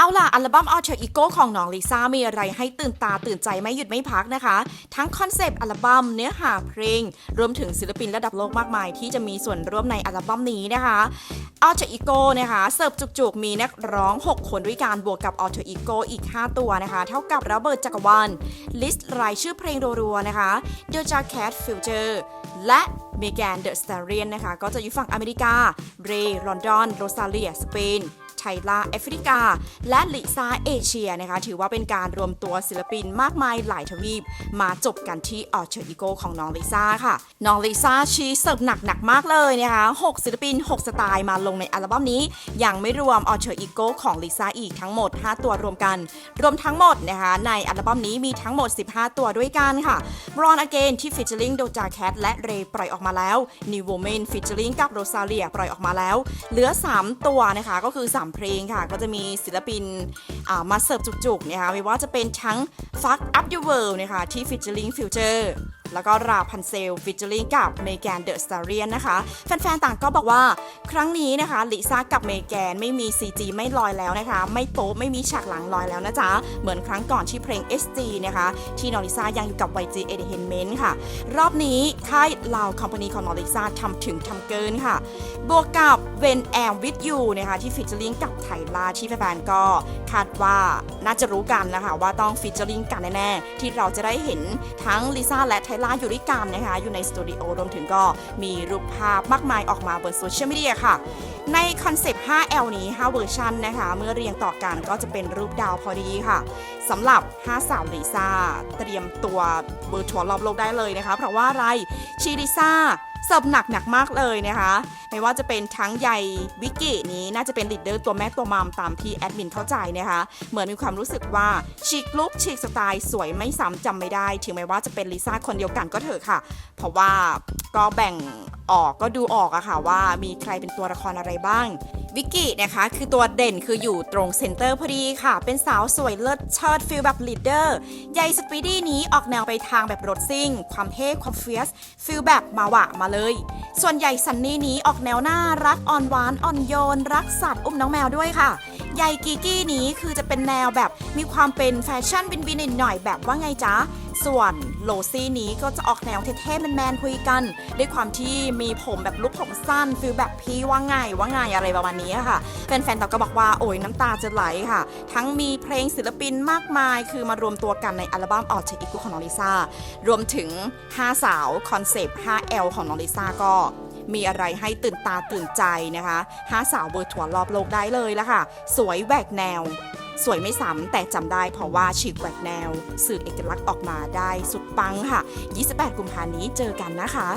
เอาล่ะ อัลบั้ม Alter Ego ของน้องลิซ่ามีอะไรให้ตื่นตาตื่นใจไม่หยุดไม่พักนะคะ ทั้งคอนเซปต์อัลบั้มเนื้อหาเพลง รวมถึงศิลปินระดับโลกมากมาย ที่จะมีส่วนร่วมในอัลบั้มนี้นะคะ Alter Ego นะคะเสิร์ฟจุกๆ มีนักร้อง 6 คนด้วยการบวกกับ Alter Ego อีก 5 ตัวนะคะ เท่ากับระเบิดจักรวาลลิสต์รายชื่อเพลงรัวๆนะคะ Doja Cat Future และเมแกนเดอะสตาเรียนนะคะ ก็จะอยู่ฝั่งอเมริกา เรย์ลอนดอน โรซาเลีย สเปน ไทล่าแอฟริกา และลิซ่าเอเชียนะคะถือว่าเป็นการรวมตัวศิลปินมากมายหลายทวีป มาจบกันที่ออเชอร์อีโกของน้องลิซ่าค่ะ น้องลิซ่าชีเสิร์ฟหนักหนักๆมากเลยนะคะ6ศิลปิน 6 สไตล์มาลงในอัลบั้มนี้ ยังไม่รวมออเชอร์อีโกของลิซ่าอีกทั้งหมด 5 ตัวรวมกัน รวมทั้งหมดนะคะในอัลบั้มนี้มีทั้งหมด 15 ตัวด้วยกันค่ะ Born Again ที่ featuring Doja Cat และ Ray ปล่อยออกมาแล้ว New Woman featuring กับ Rosalia ปล่อยออกมาแล้ว เหลือ 3 ตัวนะคะก็คือ 3เพลงค่ะ ก็จะมีศิลปินมาเสิร์ฟจุกๆนะคะไม่ว่าจะเป็นทั้ง Fuck Up Your World นะคะที่ featuring Future แล้วก็ราพันเซลฟิชเจอริงกับเมแกนเดอะสตาเรียนนะคะ แฟนๆ ต่างก็บอกว่าครั้งนี้นะคะลิซ่ากับเมแกนไม่มี CG ไม่ลอยแล้วนะคะ ไม่โป๊ะไม่มีฉากหลังลอยแล้วนะจ๊ะ เหมือนครั้งก่อนที่เพลง SG นะคะ ที่นอริซ่ายังอยู่กับ YG Entertainment ค่ะ รอบนี้ค่ายลาวคอมพานีของนอริซ่าทำถึงทำเกินค่ะ บวกกับ When I'm With You นะคะที่ฟิชเจอริงกับไทลาที่แฟนๆก็คาดว่าน่าจะรู้กันนะคะว่าต้องฟิชเจอริงกันแน่ๆที่เราจะได้เห็นทั้งลิซ่าและไทลาอยู่ด้วยกันนะคะอยู่ในสตูดิโอรวมถึงก็มีรูปภาพมากมายออกมาบนโซเชียลมีเดียค่ะ ในคอนเซปต์ 5L นี้ 5 เวอร์ชันนะคะ เมื่อเรียงต่อกันก็จะเป็นรูปดาวพอดีค่ะสำหรับ 5 สาวลิซ่า เตรียมตัวเบอร์ชัวร์รอบโลกได้เลยนะคะ เพราะว่าอะไรชีลิซ่า เสิร์ฟหนักหนักมากเลยนะคะ ไม่ว่าจะเป็นทั้งใยวิกกี้นี้น่าจะเป็นลีดเดอร์ตัวแม่ตัวมามตามที่แอดมินเข้าใจนะคะ เหมือนมีความรู้สึกว่าฉีกลุกฉีกสไตล์สวยไม่ซ้ำจำไม่ได้ ถึงแม้ว่าจะเป็นลิซ่าคนเดียวกันก็เถอะค่ะ เพราะว่าก็แบ่งออกก็ดูออกอะค่ะว่ามีใครเป็นตัวละครอะไรบ้าง วิกกี้นะคะ คือตัวเด่นคืออยู่ตรงเซนเตอร์พอดีค่ะ เป็นสาวสวยเลิศเชิดฟิลแบบลีดเดอร์ใยสปีดี้นี้ออกแนวไปทางแบบรถซิ่ง ความเท่ความเฟียสฟิลแบบมาวะมาเลย ส่วนใหญ่ซันนี่นี้ออกแนวน่ารักอ่อนหวานอ่อนโยน รักสัตว์อุ้มน้องแมวด้วยค่ะใยกีกี้นี้คือจะเป็นแนวแบบมีความเป็นแฟชั่นบินบินๆหน่อยๆแบบว่าไงจ๊ะ ส่วนโลซี่นี้ก็จะออกแนวเท่ๆแมนๆคุยกัน ด้วยความที่มีผมแบบลุกผมสั้นฟิลแบบพี่ว่าไงว่าไงอะไรประมาณนี้ค่ะแฟนๆต่างก็บอกว่าโอ้ยน้ำตาจะไหลค่ะ ทั้งมีเพลงศิลปินมากมาย คือมารวมตัวกันในอัลบั้มออ t เ r อีกของน้องลิซ่ารวมถึง 5 สาวคอนเซปต์ 5L ของน้องลิซ่าก็มีอะไรให้ตื่นตาตื่นใจนะคะห้าสาวเบอร์ทัวร์รอบโลกได้เลยละค่ะ สวยแหวกแนว สวยไม่ซ้ำแต่จำได้เพราะว่าฉีกแหวกแนว สื่อเอกลักษณ์ออกมาได้สุดปังค่ะ 28 กุมภานี้เจอกันนะคะ